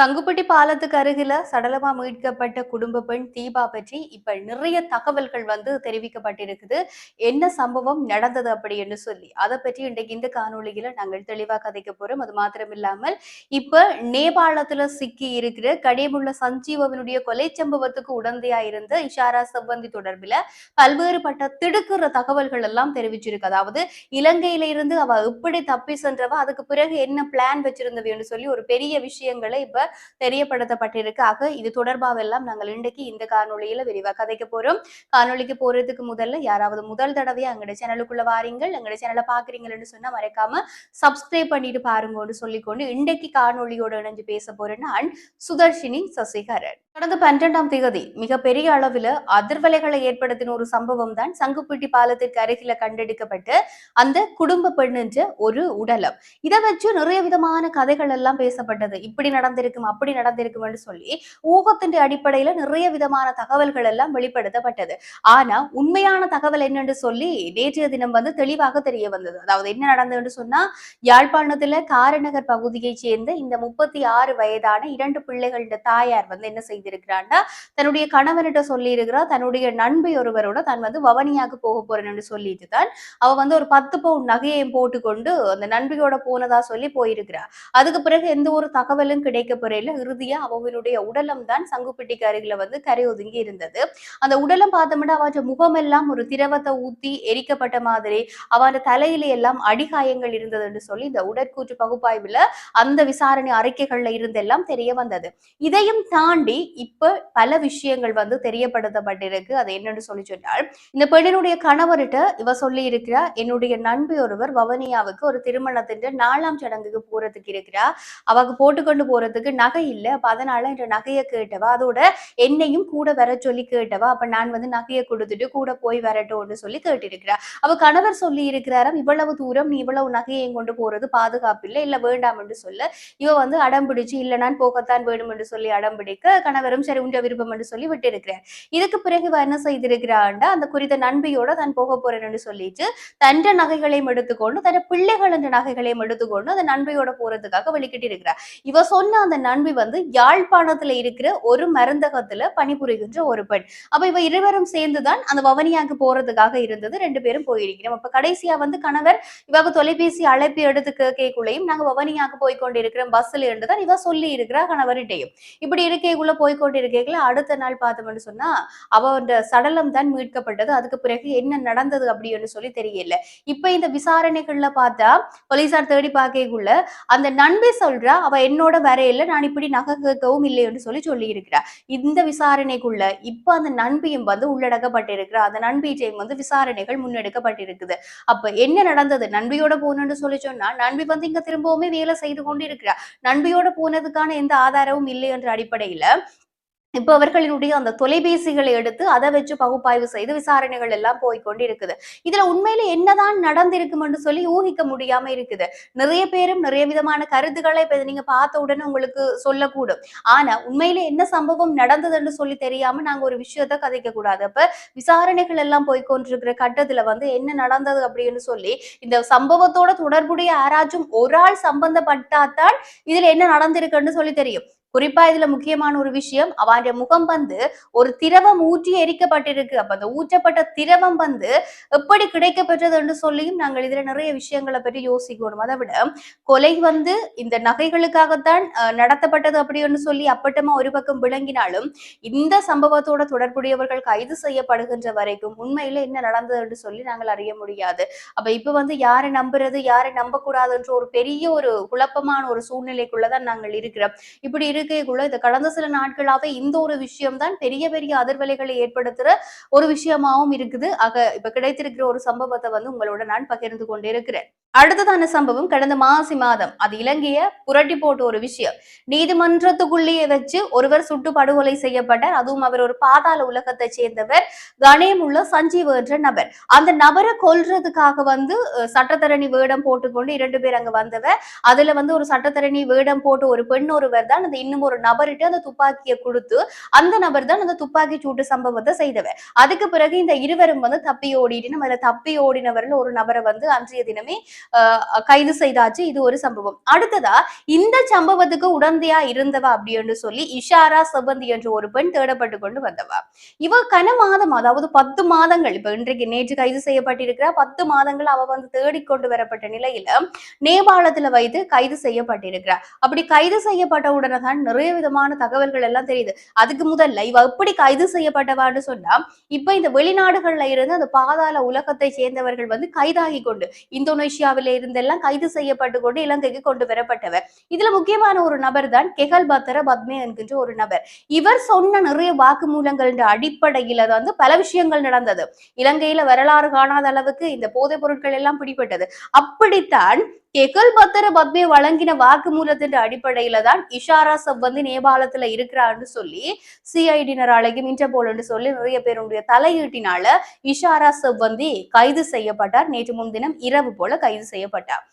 சங்குப்பட்டி பாலத்துக்கு அருகில சடலமா மீட்கப்பட்ட குடும்ப பெண் தீபா பற்றி இப்ப நிறைய தகவல்கள் வந்து தெரிவிக்கப்பட்டிருக்குது. என்ன சம்பவம் நடந்தது அப்படி என்று சொல்லி. அதை பற்றி இன்றைக்கு இந்த காணொலியில நாங்கள் தெளிவா கதைக்க போறோம். அது மாத்திரம் இல்லாமல் இப்ப நேபாளத்துல சிக்கி இருக்கிற கடியமுள்ள சஞ்சீவனுடைய கொலை சம்பவத்துக்கு உடந்தையா இருந்த இஷாரா செவ்வந்தி தொடர்பில பல்வேறுபட்ட திடுக்கிற தகவல்கள் எல்லாம் தெரிவிச்சிருக்கு. அதாவது இலங்கையில இருந்து அவ எப்படி தப்பி சென்றவ அதுக்கு பிறகு என்ன பிளான் வச்சிருந்தவன்னு சொல்லி ஒரு பெரிய விஷயங்களை இப்ப தெரியப்படுத்தப்பட்டிருக்காக இது தொடர்பாவெல்லாம் நாங்கள் இன்றைக்கு இந்த காணொலியில விரிவாக கதைக்க போறோம். காணொலிக்கு போறதுக்கு முதல்ல யாராவது முதல் தடவையா எங்களோட சேனலுக்குள்ள வாரீங்கள் எங்களோட சேனலை பாக்குறீங்கன்னு சொன்னா மறக்காம சப்ஸ்கிரைப் பண்ணிட்டு பாருங்கன்னு சொல்லிக்கொண்டு இன்றைக்கு காணொலியோட இணைஞ்சு பேச போறேன் நான் சுதர்ஷினி சசிகரன். கடந்த பன்னிரெண்டாம் தேதி மிகப்பெரிய அளவில் அதிர்வலைகளை ஏற்படுத்தின ஒரு சம்பவம் தான் சங்குப்பட்டி பாலத்திற்கு அருகில கண்டெடுக்கப்பட்டு அந்த குடும்ப பெண் ஒரு உடலம். இதை வச்சு நிறைய விதமான கதைகள் எல்லாம் பேசப்பட்டது. இப்படி நடந்திருக்கு நடந்திருக்கும் அப்படி நடந்திருக்கும்னு சொல்லி ஊகத்தின் அடிப்படையில நிறைய விதமான தகவல்கள் எல்லாம் வெளிப்படுத்தப்பட்டது. ஆனா உண்மையான தகவல் என்னன்னு சொல்லி நேற்றைய தினம் வந்து தெளிவாக தெரிய வந்தது. அதாவது என்ன நடந்ததுன்னு சொன்னா யாழ்ப்பாணத்துல காரநகர் பகுதியைச் சேர்ந்த இந்த முப்பத்தி ஆறு வயதான இரண்டு பிள்ளைகளோட தாயார் வந்து என்ன செய்திருக்கிறான்னா தன்னுடைய கணவன்கிட்ட சொல்லி இருக்கிறா தன்னுடைய நண்பை ஒருவரோட தான் வந்து வவனியாக போக போறேன்னு சொல்லிட்டு தான் அவ வந்து ஒரு பத்து பவுன் நகையையும் போட்டுக்கொண்டு அந்த நண்பியோட போனதா சொல்லி போயிருக்கிறா. அதுக்கு பிறகு எந்த ஒரு தகவலும் கிடைக்க பெறையில இறுதியா அவனுடைய உடலம் தான் சங்குப்பட்டிக்கு அருகில வந்து கரை ஒதுங்கி இருந்தது. அந்த உடலம் பார்த்தோம்னா அவற்ற முகமெல்லாம் ஒரு திரவத்தை ஊத்தி எரிக்கப்பட்ட மாதிரி அவன் தலையில எல்லாம் அடிகாயங்கள் இருந்ததுன்னு சொல்லி இந்த உடற்கூற்று பகுப்பாய்வுல அந்த விசாரணை அறிக்கைகள்ல இருந்தெல்லாம் தெரிய வந்தது. இதையும் தாண்டி இப்ப பல விஷயங்கள் வந்து தெரியப்படுத்தப்பட்டிருக்கு. அது என்னன்னு சொல்லி சொன்னால் இந்த பெண்ணினுடைய கணவர்கிட்ட இவ சொல்லி இருக்கிறா என்னுடைய நண்பி ஒருவர் வவனியாவுக்கு ஒரு திருமணத்தின் நாலாம் சடங்குக்கு போறதுக்கு இருக்கிறா. அவக்கு போட்டுக்கொண்டு போறதுக்கு எனக்கு நகை இல்லை அப்போ அதனால என்ற நகையை கேட்டவா? அதோட என்னையும் கூட வர சொல்லி கேட்டவா? அப்ப நான் வந்து நகையை கொடுத்துட்டு கூட போய் வரட்டும்னு சொல்லி கேட்டிருக்கிறா. அவ கணவர் சொல்லி இருக்கிறாராம் இவ்வளவு தூரம் நீ இவ்வளவு நகையை கொண்டு போறது பாதுகாப்பு இல்லை இல்ல வேண்டாம் என்று சொல்ல இவ வந்து அடம் பிடிச்சு இல்ல நான் போகத்தான் வேணும் என்று சொல்லி அடம் பிடிக்க கணவரும் சரி உண்ட விருப்பம் என்று சொல்லி விட்டிருக்கிறார். இதுக்கு பிறகு இவ என்ன செய்திருக்கிறாண்டா? அந்த குறித்த நண்பியோட தான் போக போறேன் என்று சொல்லிட்டு தன்ற நகைகளையும் எடுத்துக்கொண்டு தன் பிள்ளைகள் என்ற நகைகளையும் எடுத்துக்கொண்டு அந்த நண்பியோட போறதுக்காக வெளிக்கிட்டு இருக்கிறார் இவ சொன்ன அந்த நண்பி வந்து யாழ்ப்பாணத்துல இருக்கிற ஒரு மருந்தகத்துல பணிபுரிகின்ற ஒரு பெண். அப்ப இவ இருவரும் சேர்ந்துதான் அந்த வவனியாக்கு போறதுக்காக இருந்தது. ரெண்டு பேரும் போயிருக்கிறோம். அப்ப கடைசியா வந்து கணவர் இவக்கு தொலைபேசி அழைப்பு எடுத்து கேட்கக்குள்ளேயும் நாங்க வவனியாக்கு போய் கொண்டிருக்கிறோம் பஸ்ல இருந்துதான் இவ சொல்லி இருக்கிறா கணவர்கிட்டையும். இப்படி இருக்கைக்குள்ள போய் கொண்டிருக்கைக்குள்ள அடுத்த நாள் பார்த்தோம்னு சொன்னா அவன் சடலம் தான் மீட்கப்பட்டது. அதுக்கு பிறகு என்ன நடந்தது அப்படின்னு சொல்லி தெரியல. இப்ப இந்த விசாரணைகள்ல பார்த்தா போலீசார் தேடி பார்க்கக்குள்ள அந்த நண்பி சொல்றா அவ என்னோட வரையில நான் இப்படி நகை கேட்கவும் இல்லைன்னு சொல்லி சொல்லி இருக்கிறார் இந்த விசாரணைக்குள்ள இப்ப அந்த நண்பியும் வந்து உள்ளடக்கப்பட்டிருக்கிறார் அந்த நண்பியிட்டையும் வந்து விசாரணைகள் முன்னெடுக்கப்பட்டிருக்குது. அப்ப என்ன நடந்தது? நண்பியோட போனோம்னு சொல்லி சொன்னா நண்பி வந்து இங்க திரும்பவுமே வேலை செய்து கொண்டு இருக்கிறார் நண்பியோட போனதுக்கான எந்த ஆதாரமும் இல்லை என்ற அடிப்படையில இப்ப அவர்களினுடைய அந்த தொலைபேசிகளை எடுத்து அதை வச்சு பகுப்பாய்வு செய்து விசாரணைகள் எல்லாம் போய்கொண்டு இருக்குது இதுல உண்மையில என்னதான் நடந்திருக்கும்னு சொல்லி ஊகிக்க முடியாம இருக்குது. நிறைய பேரும் நிறைய விதமான கருத்துக்களை இப்ப நீங்க பார்த்த உடனே உங்களுக்கு சொல்லக்கூடும். ஆனா உண்மையில என்ன சம்பவம் நடந்ததுன்னு சொல்லி தெரியாம நாங்க ஒரு விஷயத்த கதைக்க கூடாது. அப்ப விசாரணைகள் எல்லாம் போய்கொண்டிருக்கிற கட்டத்துல வந்து என்ன நடந்தது அப்படின்னு சொல்லி இந்த சம்பவத்தோட தொடர்புடைய யாராச்சும் ஒரு ஆள் சம்பந்தப்பட்டாதான் இதுல என்ன நடந்திருக்குன்னு சொல்லி தெரியும். குறிப்பா இதுல முக்கியமான ஒரு விஷயம் அவன் முகம் வந்து ஒரு திரவம் ஊற்றி எரிக்கப்பட்டிருக்கு. அப்ப அந்த ஊற்றப்பட்ட திரவம் வந்து எப்படி கிடைக்கப்பெற்றதுன்னு சொல்லியும் நாங்கள் இதுல நிறைய விஷயங்களை பற்றி யோசிக்கணும். அதை விட கொலை வந்து இந்த நகைகளுக்காகத்தான் நடத்தப்பட்டது அப்படின்னு சொல்லி அப்பட்டமா ஒரு பக்கம் விளங்கினாலும் இந்த சம்பவத்தோட தொடர்புடையவர்கள் கைது செய்யப்படுகின்ற வரைக்கும் உண்மையில என்ன நடந்தது என்று சொல்லி நாங்கள் அறிய முடியாது. அப்ப இப்ப வந்து யாரை நம்புறது யாரை நம்பக்கூடாதுன்ற ஒரு பெரிய ஒரு குழப்பமான ஒரு சூழ்நிலைக்குள்ளதான் நாங்கள் இருக்கிறோம். இப்படி இருக்கைக்குள்ள இது கடந்த சில நாட்களாவே இந்த ஒரு விஷயம் தான் பெரிய பெரிய அதிர்வலைகளை ஏற்படுத்துற ஒரு விஷயமாவும் இருக்குது. ஆக இப்ப கிடைத்திருக்கிற ஒரு சம்பவத்தை வந்து உங்களோட நான் பகிர்ந்து கொண்டிருக்கிறேன். அடுத்ததான சம்பவம் கடந்த மாசி மாதம். அது இலங்கைய புரட்டி போட்ட ஒரு விஷயம். நீதிமன்றத்துக்குள்ளேயே வச்சு ஒருவர் சுட்டு படுகொலை செய்யப்பட்டார். அதுவும் அவர் ஒரு பாதாள உலகத்தை சேர்ந்தவர் கணேமுள்ள சஞ்சீவ் என்ற நபர். அந்த நபரை கொல்றதுக்காக வந்து சட்டத்தரணி வேடம் போட்டுக்கொண்டு இரண்டு பேர் அங்க வந்தவர். அதுல வந்து ஒரு சட்டத்தரணி வேடம் போட்டு ஒரு பெண் ஒருவர் தான் அந்த இன்னும் ஒரு நபர்கிட்ட அந்த துப்பாக்கியை கொடுத்து அந்த நபர் தான் அந்த துப்பாக்கி சூட்டு சம்பவத்தை செய்தவர். அதுக்கு பிறகு இந்த இருவரும் வந்து தப்பி ஓடிட்டு நம்ம தப்பி ஓடினவர்கள் ஒரு நபரை வந்து அன்றைய தினமே கைது செய்தாச்சு. இது ஒரு சம்பவம். அடுத்ததா இந்த சம்பவத்துக்கு உடந்தையா இருந்தவ அப்படின்னு சொல்லி இஷாரா செவந்தி என்ற ஒரு பெண் தேடப்பட்டு கொண்டு வந்தவ. இவ கன மாதம் அதாவது பத்து மாதங்கள் இப்ப இன்றைக்கு நேற்று கைது செய்யப்பட்டிருக்கிற. பத்து மாதங்கள் அவ வந்து தேடிக்கொண்டு வரப்பட்ட நிலையில நேபாளத்துல வைத்து கைது செய்யப்பட்டிருக்கிறார் அப்படி கைது செய்யப்பட்ட உடனே தான் நிறைய விதமான தகவல்கள் எல்லாம் தெரியுது. அதுக்கு முதல்ல இவ எப்படி கைது செய்யப்பட்டவான்னு சொன்னா இப்ப இந்த வெளிநாடுகள்ல இருந்து அந்த பாதாள உலகத்தை சேர்ந்தவர்கள் வந்து கைதாகி கொண்டு இந்தோனேஷியாவில இருந்தெல்லாம் கைது செய்யப்பட்டு கொண்டு இலங்கைக்கு கொண்டு வரப்பட்டவர். இதுல முக்கியமான ஒரு நபர் தான் கெகல் பத்தர பத்மே என்கின்ற ஒரு நபர். இவர் சொன்ன நிறைய வாக்குமூலங்கள் அடிப்படையில வந்து பல விஷயங்கள் நடந்தது. இலங்கையில வரலாறு காணாத அளவுக்கு இந்த போதைப் பொருட்கள் எல்லாம் பிடிபட்டது. அப்படித்தான் கெகல் பத்தர பத்மே வழங்கின வாக்குமூலத்தின் அடிப்படையில தான் இஷாரா சப் வந்து நேபாளத்துல இருக்கிறான்னு சொல்லி சிஐடினர் அழகும் இன்டர்போல் சொல்லி நிறைய பேருடைய தலையீட்டினால இஷாரா சப் வந்து கைது செய்யப்பட்டார். நேற்று முன்தினம் இரவு போல கைது செய்யப்பட்டார்.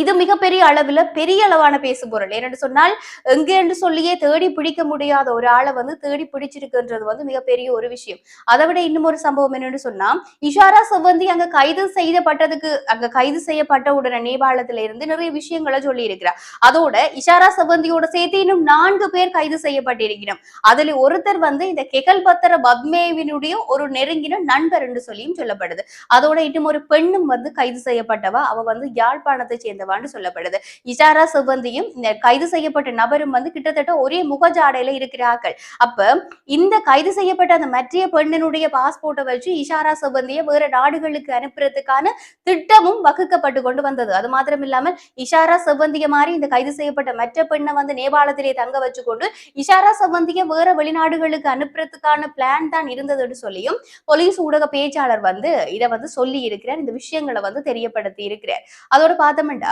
இது மிகப்பெரிய அளவுல பெரிய அளவான பேசு பொருள். ஏனென்று சொன்னால் எங்கே என்று சொல்லியே தேடி பிடிக்க முடியாத ஒரு ஆளை வந்து தேடி பிடிச்சிருக்குன்றது வந்து மிகப்பெரிய ஒரு விஷயம். அதை விட இன்னும் ஒரு சம்பவம் என்னன்னு சொன்னா இஷாரா செவ்வந்தி அங்க கைது செய்யப்பட்டதுக்கு அங்க கைது செய்யப்பட்ட உடனே நேபாளத்துல இருந்து நிறைய விஷயங்களை சொல்லி இருக்கிறார் அதோட இஷாரா செவ்வந்தியோட சேர்த்து இன்னும் நான்கு பேர் கைது செய்யப்பட்டிருக்கிறோம். அதுல ஒருத்தர் வந்து இந்த கெகல் பத்திர பத்மேவினுடைய ஒரு நெருங்கின நண்பர் என்று சொல்லியும் சொல்லப்படுது. அதோட இன்னும் ஒரு பெண்ணும் வந்து கைது செய்யப்பட்டவ? அவ வந்து யாழ்ப்பாணத்தை சேர்ந்தவான்னு சொல்லப்படுது. இஷாரா செவ்வந்தியும் இந்த கைது செய்யப்பட்ட நபரும் வந்து கிட்டத்தட்ட ஒரே முகஜாடையில இருக்கிறார்கள். அப்ப இந்த கைது செய்யப்பட்ட அந்த மற்றைய பெண்ணினுடைய பாஸ்போர்ட்டை வச்சு இஷாரா செவ்வந்தியை வேற நாடுகளுக்கு அனுப்புறதுக்கான திட்டமும் வகுக்கப்பட்டு கொண்டு வந்தது. அது மாத்திரம் இல்லாமல் இஷாரா செவ்வந்திய மாதிரி இந்த கைது செய்யப்பட்ட மற்ற பெண்ணை வந்து நேபாளத்திலே தங்க வச்சு கொண்டு இஷாரா செவ்வந்திய வேற வெளிநாடுகளுக்கு அனுப்புறதுக்கான பிளான் தான் இருந்ததுன்னு சொல்லியும் போலீஸ் ஊடக பேச்சாளர் வந்து இதை வந்து சொல்லி இருக்கிறார் இந்த விஷயங்களை வந்து தெரியப்படுத்தி இருக்கிறார் அதோட பார்த்தோம்னா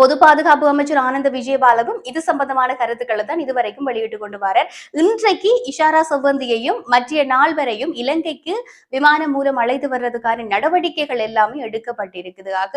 பொது பாதுகாப்பு அமைச்சர் ஆனந்த விஜயபாலவும் இது சம்பந்தமான கருத்துக்களை தான் இதுவரைக்கும் வெளியிட்டு கொண்டு வரார் இன்றைக்கு இஷாரா செவ்வந்தியையும் மற்ற நால்வரையும் இலங்கைக்கு விமானம் மூலம் அழைத்து வர்றதுக்கான நடவடிக்கைகள் எல்லாமே எடுக்கப்பட்டிருக்குது. ஆக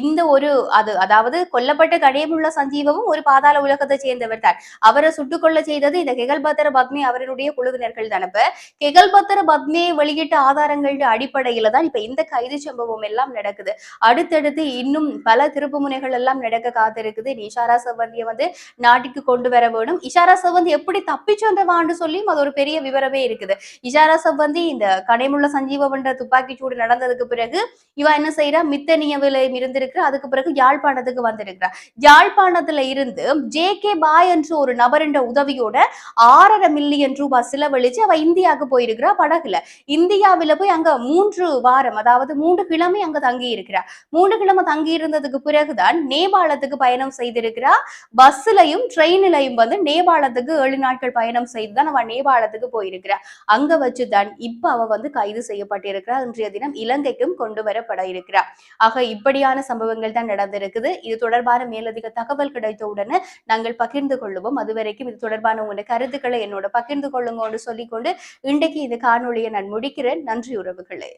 இந்த ஒரு அது அதாவது கொல்லப்பட்ட கடையமுள்ள சஞ்சீவமும் ஒரு பாதாள உலகத்தை சேர்ந்தவர் தான். அவரை சுட்டுக்கொள்ள செய்தது இந்த கெகல்பத்திர பத்மி அவருடைய குழுவினர்கள் தான். அப்ப கெகல்பத்திர பத்மியை வெளியிட்ட ஆதாரங்களோட அடிப்படையில தான் இப்ப இந்த கைது சம்பவம் எல்லாம் நடக்குது. அடுத்தடுத்து இன்னும் பல திருப்பு முனைகள் எல்லாம் நடக்க காத்திருக்குது. இஷாரா செவ்வந்தியை வந்து நாட்டுக்கு கொண்டு வர வேணும். இஷாரா செவ்வந்தி எப்படி தப்பி வந்தவான்னு சொல்லியும் அது ஒரு பெரிய விவரமே இருக்குது. இஷாரா செவ்வந்தி இந்த கடைமுள்ள சஞ்சீவன்ற துப்பாக்கி சூடு நடந்ததுக்கு பிறகு இவ என்ன செய்யறா மித்தனியவில இருந்திருக்கிறா. அதுக்கு பிறகு யாழ்ப்பாணத்துக்கு வந்திருக்கிறா யாழ்ப்பாணத்துல இருந்து ஜே கே பாய் என்று ஒரு நபரின் உதவியோட ஆறரை மில்லியன் ரூபாய் செலவழிச்சு அவ இந்தியாவுக்கு போயிருக்கிறா படகுல. இந்தியாவில போய் அங்க மூன்று வாரம் அதாவது மூன்று கிழமை அங்க தங்கி இருக்கிறா மூன்று கிழமை தங்கி இருந்ததுக்கு பிறகுதான் நேபாளத்துக்கு பயணம் செய்திருக்கிறா பஸ்லயும் ட்ரெயின்லயும் வந்து நேபாளத்துக்கு ஏழு நாட்கள் பயணம் செய்துதான் அவ நேபாளத்துக்கு போயிருக்கிறா அங்க வச்சுதான் இப்ப அவ வந்து கைது செய்யப்பட்டிருக்கிறா இன்றைய தினம் இலங்கைக்கும் கொண்டு வரப்பட இருக்கிறா ஆக இப்படியான சம்பவங்கள் தான் நடந்திருக்குது. இது தொடர்பான மேலதிக தகவல் கிடைத்த உடனே நாங்கள் பகிர்ந்து கொள்ளுவோம். அதுவரைக்கும் இது தொடர்பான உங்களுடைய கருத்துக்களை என்னோட பகிர்ந்து கொள்ளுங்கன்னு சொல்லிக்கொண்டு இன்றைக்கு இது காணொளியை நான் முடிக்கிறேன். நன்றி உறவுகளே.